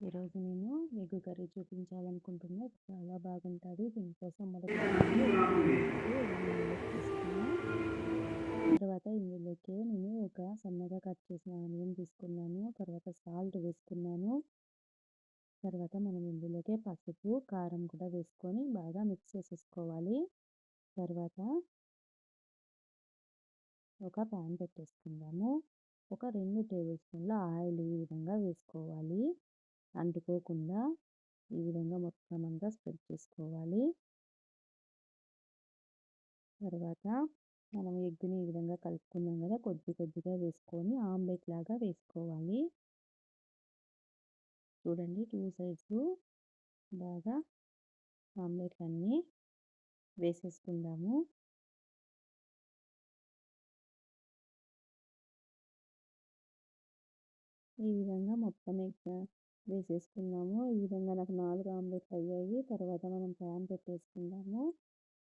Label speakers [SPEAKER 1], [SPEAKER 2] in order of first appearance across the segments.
[SPEAKER 1] ఈరోజు నేను egg curry చూపించాలనుకుంటున్నా. చాలా బాగుంటుంది. దీనికోసం మొదటి తర్వాత ఇందులోకి నేను ఒక సన్నగా కట్ చేసిన ఆనియన్ తీసుకున్నాను. తర్వాత సాల్ట్ వేసుకున్నాను. తర్వాత మనం ఇందులోకి పసుపు కారం కూడా వేసుకొని బాగా మిక్స్ చేసేసుకోవాలి. తర్వాత ఒక ప్యాన్ పెట్టేసుకుందాము. ఒక రెండు టేబుల్ స్పూన్ల ఆయిల్ ఈ విధంగా వేసుకోవాలి. అంటుకోకుండా ఈ విధంగా మొత్తం అంతా స్ప్రెడ్ చేసుకోవాలి. తర్వాత మనం ఎగ్గుని ఈ విధంగా కలుపుకున్నాం కదా కొద్ది కొద్దిగా వేసుకొని ఆమ్లెట్ లాగా వేసుకోవాలి. చూడండి టూ సైడ్స్ బాగా ఆమ్లెట్లన్నీ వేసేసుకుందాము. ఈ విధంగా మొత్తం ఎగ్ వేసేసుకున్నాము. ఈ విధంగా నాకు నాలుగు ఆమ్లెట్లు అయ్యాయి. తర్వాత మనం ప్యాన్ పెట్టేసుకుందాము.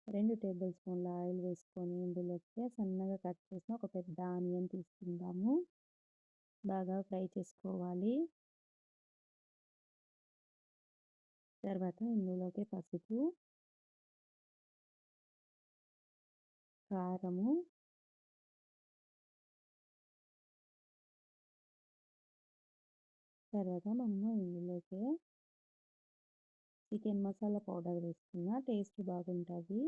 [SPEAKER 1] రెండు టేబుల్ స్పూన్ల ఆయిల్ వేసుకొని ఇందులోకి సన్నగా కట్ చేసిన ఒక పెద్ద ఆనియన్ తీసుకుందాము. బాగా ఫ్రై చేసుకోవాలి. తర్వాత ఇందులోకి పసుపు కారము తర్వాత మనము ఇందులోకి చికెన్ మసాలా పౌడర్ వేసుకున్న టేస్ట్ బాగుంటుంది.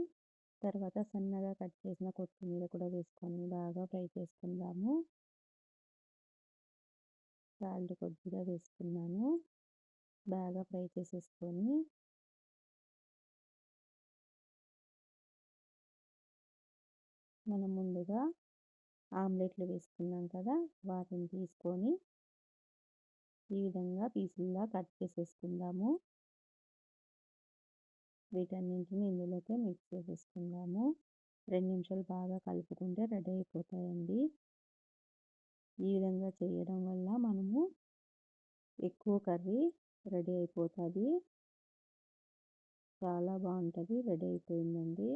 [SPEAKER 1] తర్వాత సన్నగా కట్ చేసిన కొత్తిమీర కూడా వేసుకొని బాగా ఫ్రై చేసుకుందాము. సాల్ట్ కొద్దిగా వేసుకున్నాను. బాగా ఫ్రై చేసేసుకొని మనం ముందుగా ఆమ్లెట్లు వేసుకున్నాం కదా వాటిని తీసుకొని ఈ విధంగా పీసుల్లా కట్ చేసేసుకుందాము. వీటన్నింటిని ఇందులోకి మిక్స్ చేసేసుకుందాము. రెండు నిమిషాలు బాగా కలుపుకుంటే రెడీ అయిపోతాయండి. ఈ విధంగా చేయడం వల్ల మనము ఎక్కువ కర్రీ రెడీ అయిపోతుంది. చాలా బాగుంటుంది రెడీ అయిపోయిందండి.